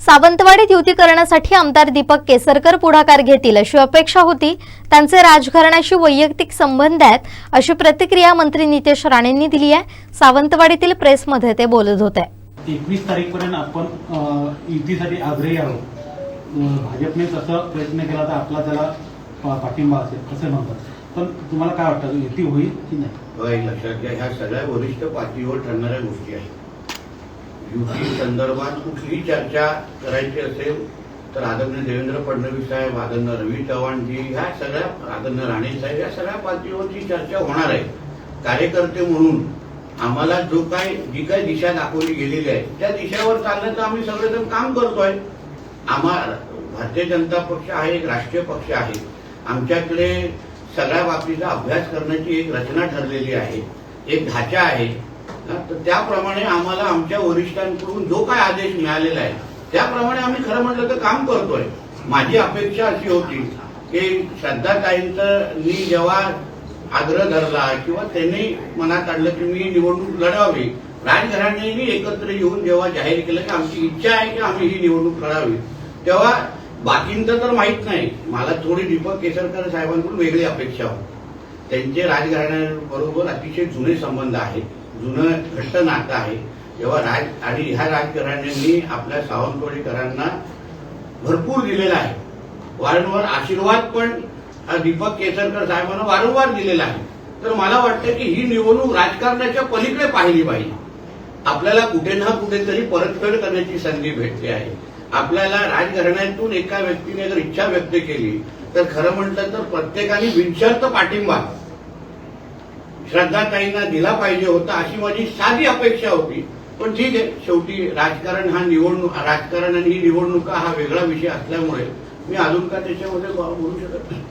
सावंतवाडीत युती करण्यासाठी आमदार दीपक केसरकर पुढाकार घेतील अशी अपेक्षा होती. त्यांचे राजघराण्याशी वैयक्तिक संबंध आहेत अशी प्रतिक्रिया मंत्री नितेश राणेंनी दिली आहे. सावंतवाडीतील प्रेसमध्ये ते बोलत होते. एकवीस तारीखपर्यंत आपण युतीसाठी आग्रही आहोत. भाजपने तसं प्रयत्न केला तर आपला त्याला पाठिंबा असेल असं म्हणतात. पण तुम्हाला काय वाटतं युती होईल की नाही? एक लक्षात घ्या ह्या सगळ्या वरिष्ठ पातळीवर ठरणाऱ्या गोष्टी आहेत. युती संदर्भात कुठलीही चर्चा करायची असेल तर आदरणीय देवेंद्र फडणवीस साहेब आदरणीय रवी चव्हाणजी ह्या सगळ्या आदरणीय राणे साहेब या सगळ्या पातळीवरची चर्चा होणार आहे. कार्यकर्ते म्हणून आम्हाला जो काय जी काय दिशा दाखवली गेलेली आहे त्या दिशेवर चालण्याचं आम्ही सगळेजण काम करतोय. आम्हा भारतीय जनता पक्ष हा एक राष्ट्रीय पक्ष आहे. आमच्याकडे सगळ्या बाबतीचा अभ्यास करण्याची एक रचना ठरलेली आहे. एक ढाचा आहे. तर त्याप्रमाणे आम्हाला आमच्या वरिष्ठांकडून जो काय आदेश मिळालेला आहे त्याप्रमाणे आम्ही खरं म्हटलं तर काम करतोय. माझी अपेक्षा अशी होती की श्रद्धाताईंचं मी जेव्हा आग्रह धरला किंवा त्यांनी मनात आणलं की मी निवडणूक लढावी राजघराण्यांनी एकत्र येऊन जेव्हा जाहीर केलं की आमची इच्छा आहे की आम्ही ही निवडणूक लढावी तेव्हा बाकींचं तर माहीत नाही. मला थोडी दीपक केसरकर साहेबांकडून वेगळी अपेक्षा होती. त्यांचे राजघराण्याबरोबर अतिशय जुने संबंध आहेत. जुनं घट्ट नातं आहे. जेव्हा राज आणि ह्या राजघराण्यांनी आपल्या सावंतवाडीकरांना भरपूर दिलेला आहे. वारंवार आशीर्वाद पण दीपक केसरकर साहेबांना वारंवार दिलेला आहे. तर मला वाटतं की ही निवडणूक राजकारणाच्या पलीकडे पाहिली पाहिजे. आपल्याला कुठे ना कुठेतरी परतफेड करण्याची संधी भेटली आहे. आपल्याला राजघराण्यातून एका व्यक्तीने जर इच्छा व्यक्त केली तर खरं म्हटलं तर प्रत्येकाने बिनशर्त पाठिंबा श्रद्धाताईंना दिला पाहिजे होता अशी माझी साधी अपेक्षा होती. पण ठीक आहे शेवटी राजकारण हा निवडणूक राजकारण आणि ही निवडणुका हा वेगळा विषय असल्यामुळे मी अजून का त्याच्यामध्ये बोलू शकत नाही.